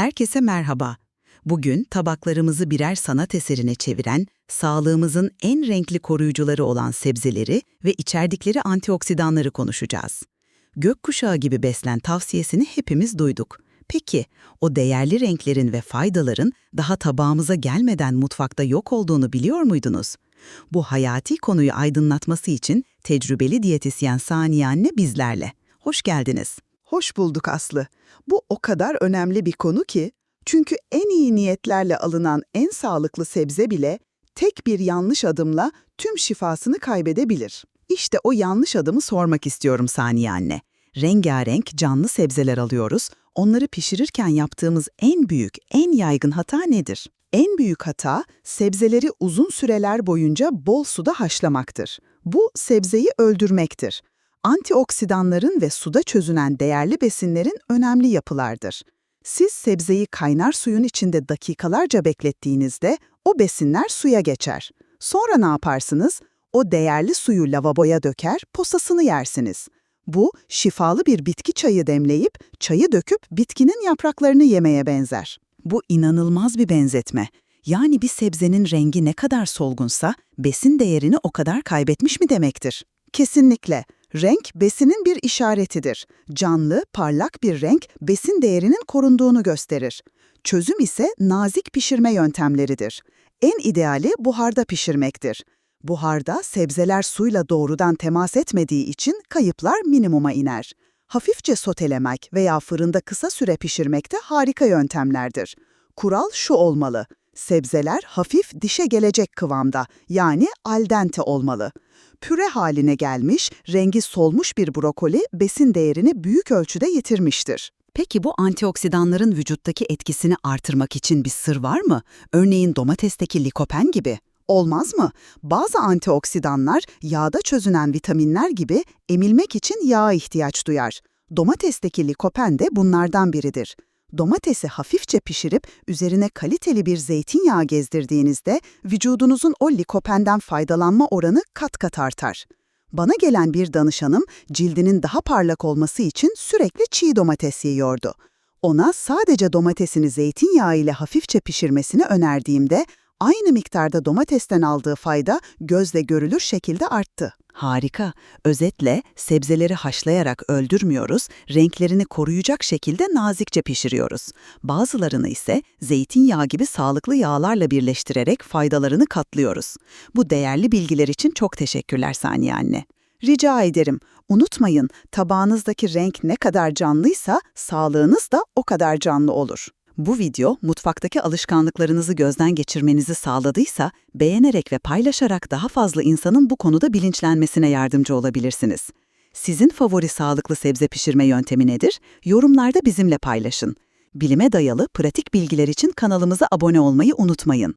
Herkese merhaba. Bugün tabaklarımızı birer sanat eserine çeviren, sağlığımızın en renkli koruyucuları olan sebzeleri ve içerdikleri antioksidanları konuşacağız. Gökkuşağı gibi beslen tavsiyesini hepimiz duyduk. Peki, o değerli renklerin ve faydaların daha tabağımıza gelmeden mutfakta yok olduğunu biliyor muydunuz? Bu hayati konuyu aydınlatması için tecrübeli diyetisyen Saniye Anne bizlerle. Hoş geldiniz. Hoş bulduk Aslı. Bu o kadar önemli bir konu ki, çünkü en iyi niyetlerle alınan en sağlıklı sebze bile tek bir yanlış adımla tüm şifasını kaybedebilir. İşte o yanlış adımı sormak istiyorum Saniye Anne. Rengarenk canlı sebzeler alıyoruz. Onları pişirirken yaptığımız en büyük, en yaygın hata nedir? En büyük hata, sebzeleri uzun süreler boyunca bol suda haşlamaktır. Bu sebzeyi öldürmektir. Antioksidanların ve suda çözünen değerli besinlerin önemli yapılardır. Siz sebzeyi kaynar suyun içinde dakikalarca beklettiğinizde o besinler suya geçer. Sonra ne yaparsınız? O değerli suyu lavaboya döker, posasını yersiniz. Bu, şifalı bir bitki çayı demleyip, çayı döküp bitkinin yapraklarını yemeye benzer. Bu inanılmaz bir benzetme. Yani bir sebzenin rengi ne kadar solgunsa, besin değerini o kadar kaybetmiş mi demektir? Kesinlikle. Renk besinin bir işaretidir. Canlı, parlak bir renk besin değerinin korunduğunu gösterir. Çözüm ise nazik pişirme yöntemleridir. En ideali buharda pişirmektir. Buharda sebzeler suyla doğrudan temas etmediği için kayıplar minimuma iner. Hafifçe sotelemek veya fırında kısa süre pişirmek de harika yöntemlerdir. Kural şu olmalı. Sebzeler hafif dişe gelecek kıvamda yani al dente olmalı. Püre haline gelmiş, rengi solmuş bir brokoli besin değerini büyük ölçüde yitirmiştir. Peki bu antioksidanların vücuttaki etkisini artırmak için bir sır var mı? Örneğin domatesteki likopen gibi. Olmaz mı? Bazı antioksidanlar yağda çözünen vitaminler gibi emilmek için yağa ihtiyaç duyar. Domatesteki likopen de bunlardan biridir. Domatesi hafifçe pişirip üzerine kaliteli bir zeytinyağı gezdirdiğinizde vücudunuzun o likopenden faydalanma oranı kat kat artar. Bana gelen bir danışanım cildinin daha parlak olması için sürekli çiğ domates yiyordu. Ona sadece domatesini zeytinyağı ile hafifçe pişirmesini önerdiğimde aynı miktarda domatesten aldığı fayda gözle görülür şekilde arttı. Harika. Özetle sebzeleri haşlayarak öldürmüyoruz, renklerini koruyacak şekilde nazikçe pişiriyoruz. Bazılarını ise zeytinyağı gibi sağlıklı yağlarla birleştirerek faydalarını katlıyoruz. Bu değerli bilgiler için çok teşekkürler Saniye anne. Rica ederim. Unutmayın, tabağınızdaki renk ne kadar canlıysa sağlığınız da o kadar canlı olur. Bu video mutfaktaki alışkanlıklarınızı gözden geçirmenizi sağladıysa beğenerek ve paylaşarak daha fazla insanın bu konuda bilinçlenmesine yardımcı olabilirsiniz. Sizin favori sağlıklı sebze pişirme yöntemi nedir? Yorumlarda bizimle paylaşın. Bilime dayalı pratik bilgiler için kanalımıza abone olmayı unutmayın.